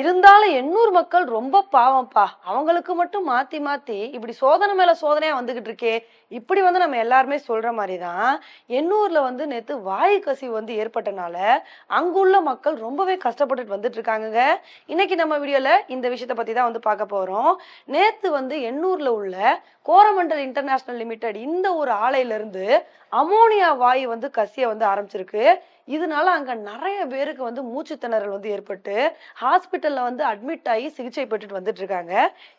இருந்தாலும் எண்ணூர் மக்கள் ரொம்ப பாவம்ப்பா. அவங்களுக்கு மட்டும் மாத்தி மாத்தி இப்படி சோதனை மேல சோதனையா வந்துகிட்டு இருக்கே. இப்படி வந்து நம்ம எல்லாருமே சொல்ற மாதிரி தான் எண்ணூர்ல வந்து நேத்து வாயு கசிவு வந்து ஏற்பட்டனால அங்குள்ள மக்கள் ரொம்பவே கஷ்டப்பட்டுட்டு வந்துட்டு இருக்காங்க இன்னைக்கு நம்ம வீடியோல இந்த விஷயத்த பத்தி தான் வந்து பார்க்க போறோம். நேத்து வந்து எண்ணூர்ல உள்ள கோரமண்டல் இன்டர்நேஷனல் லிமிடெட் இந்த ஒரு ஆலையில இருந்து அமோனியா வாயு வந்து கசிய வந்து ஆரம்பிச்சிருக்கு. இதனால அங்க நிறைய பேருக்கு வந்து மூச்சு திணறல் வந்து ஏற்பட்டு ஹாஸ்பிட்டல்ல வந்து அட்மிட் ஆகி சிகிச்சை பெற்றுட்டு வந்துட்டு இருக்காங்க.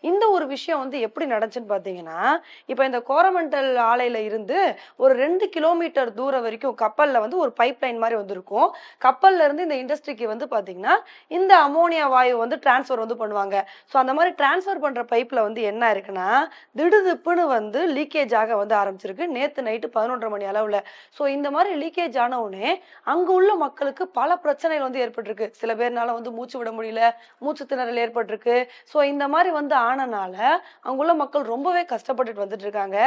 இந்த ஒரு விஷயம் வந்து எப்படி நடந்துச்சுன்னு பாத்தீங்கன்னா இப்போ இந்த கோரமண்டல் ஆலையில இருந்து ஒரு ரெண்டு கிலோமீட்டர் தூரம் வரைக்கும் கப்பல்ல வந்து ஒரு பைப் லைன் மாதிரி வந்திருக்கும். கப்பல்ல இருந்து இந்த இண்டஸ்ட்ரிக்கு வந்து பாத்தீங்கன்னா இந்த அமோனியா வாயு வந்து டிரான்ஸ்ஃபர் வந்து பண்ணுவாங்க. ஸோ அந்த மாதிரி டிரான்ஸ்ஃபர் பண்ற பைப்ல வந்து என்ன இருக்குன்னா திடுதிப்புன்னு வந்து லீக்கேஜ் ஆக வந்து ஆரம்பிச்சிருக்கு. நேத்து நைட்டு பதினொன்றரை மணி அளவுல. ஸோ இந்த மாதிரி லீக்கேஜ் ஆன உடனே அங்க உள்ள மக்களுக்கு பல பிரச்சனைகள் வந்து ஏற்பட்டிருக்கு. சில பேர்னால வந்து மூச்சு விட முடியல மூச்சு திணறல் ஏற்பட்டிருக்கு. ஸோ இந்த மாதிரி வந்து ஆனனால அங்குள்ள மக்கள் ரொம்பவே கஷ்டப்பட்டுட்டு வந்துட்டு இருக்காங்க.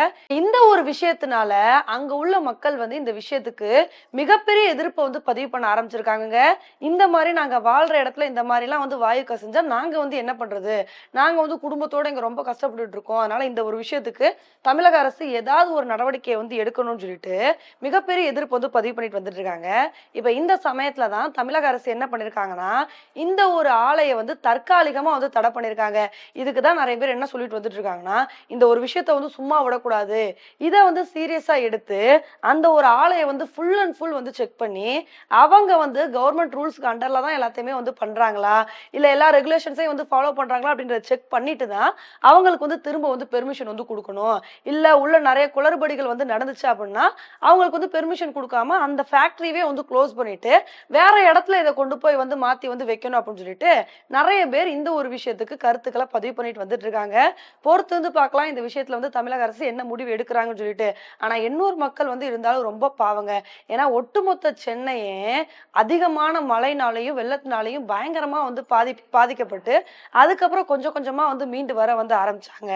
இந்த ஒரு விஷயத்தினால அங்க உள்ள மக்கள் வந்து இந்த விஷயத்துக்கு மிகப்பெரிய எதிர்ப்பை வந்து பதிவு பண்ண ஆரம்பிச்சிருக்காங்க இந்த மாதிரி நாங்க வாழ்ற இடத்துல இந்த மாதிரிலாம் வந்து வாயு கசிஞ்சா நாங்க வந்து என்ன பண்றது? நாங்க வந்து குடும்பத்தோட இங்க ரொம்ப கஷ்டப்பட்டுட்டு இருக்கோம். அதனால இந்த ஒரு விஷயத்துக்கு தமிழக அரசு ஏதாவது ஒரு நடவடிக்கையை வந்து எடுக்கணும்னு சொல்லிட்டு மிகப்பெரிய எதிர்ப்பு வந்து பதிவு பண்ணிட்டு வந்துட்டு இருக்காங்க இப்ப இந்த சமயத்துல தான் தமிழக அரசு என்ன பண்ணிருக்காங்கன்னா இந்த ஒரு ஆலையை வந்து தற்காலிகமா வந்து தடை பண்ணிருக்காங்க. இதுக்கு தான் நிறைய பேர் என்ன சொல்லிட்டு வந்துட்டு இருக்காங்கன்னா இந்த ஒரு விஷயத்த வந்து சும்மா விடக்கூடாது. இதை வந்து சீரியஸா எடுத்து அந்த ஒரு ஆலையை வந்து ஃபுல் அண்ட் ஃபுல் வந்து செக் பண்ணி அவங்க வந்து கவர்மெண்ட் ரூல்ஸ்க்கு அண்டர்ல தான் எல்லாத்தையுமே வந்து பண்றாங்களா? இல்ல எல்லா ரெகுலேஷன்ஸையும் வந்து ஃபாலோ பண்றாங்களா? அப்படின்றத செக் பண்ணிட்டு தான் அவங்களுக்கு வந்து திரும்ப வந்து பெர்மிஷன் வந்து கொடுக்கணும். இல்ல உள்ள நிறைய குளறுபடிகள் வந்து நடந்துச்சு அப்படின்னா அவங்களுக்கு வந்து பெர்மிஷன் கொடுக்காம அந்த ஃபேக்டரியவே வந்து க்ளோஸ் பண்ணிட்டு வேற இடத்துல இதை கொண்டு போய் வந்து மாத்தி வந்து வைக்கணும் அப்படின்னு சொல்லிட்டு நிறைய பேர் இந்த ஒரு விஷயத்துக்கு கருத்துக்களை பதிவு பண்ணிட்டு வந்துட்டு இருக்காங்க. பொறுத்து வந்து பார்க்கலாம் இந்த விஷயத்துல வந்து தமிழக அரசு என்ன முடிவு எடுக்கிறாங்கன்னு சொல்லிட்டு. ஆனா எண்ணூர் மக்கள் வந்து இருந்தாலும் ரொம்ப பாவங்க. ஏன்னா ஒட்டுமொத்த சென்னையே அதிகமான மழைனாலையும் வெள்ளத்தினாலையும் பயங்கரமா வந்து பாதி பாதிக்கப்பட்டு அதுக்கப்புறம் கொஞ்சம் கொஞ்சமா வந்து மீண்டு வர வந்து ஆரம்பிச்சாங்க.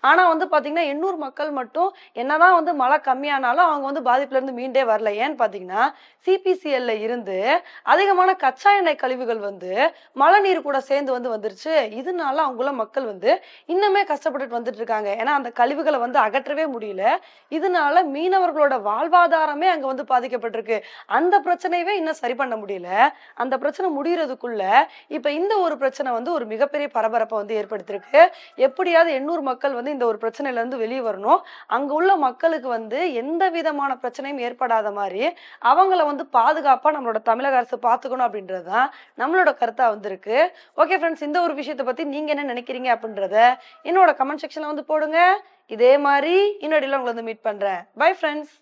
ஆனா வந்து பாத்தீங்கன்னா எண்ணூர் மக்கள் மட்டும் என்னதான் வந்து மழை கம்மியானாலும் அவங்க வந்து பாதிப்புல இருந்து மீண்டே வரல. ஏன்னு பாத்தீங்கன்னா சிபிசிஎல்ல இருந்து அதிகமான கச்சா எண்ணெய் கழிவுகள் வந்து மழை நீர் கூட சேர்ந்து வந்து வந்துருச்சு. இதனால அவங்கள மக்கள் வந்து இன்னுமே கஷ்டப்பட்டுட்டு வந்துட்டு இருக்காங்க. ஏன்னா அந்த கழிவுகளை வந்து அகற்றவே முடியல. இதனால மீனவர்களோட வாழ்வாதாரமே அங்க வந்து பாதிக்கப்பட்டிருக்கு. அந்த பிரச்சனையவே இன்னும் சரி பண்ண முடியல. அந்த பிரச்சனை முடிகிறதுக்குள்ள இப்ப இந்த ஒரு பிரச்சனை வந்து ஒரு மிகப்பெரிய பரபரப்பை வந்து ஏற்படுத்தியிருக்கு. எப்படியாவது எண்ணூர் மக்கள் வந்து இந்த ஒரு பிரச்சனையில இருந்து வெளியே வரணும். அங்கே உள்ள மக்களுக்கு வந்து எந்த வித விதமான பிரச்சனையும் ஏற்படாத மாதிரி அவங்கள வந்து பாதுகாப்பா நம்மளோட தமிழக அரசு பார்த்துக்கணும் அப்படின்றது தான் நம்மளோட கருத்தா வந்திருக்கு. ஓகே ஃப்ரெண்ட்ஸ் இந்த ஒரு விஷயத்தை பத்தி நீங்க என்ன நினைக்கிறீங்க அப்படின்றத என்னோட கமெண்ட் செக்ஷனில் வந்து போடுங்க. இதே மாதிரி இன்னொடியில் உங்களை வந்து மீட் பண்றேன். Bye friends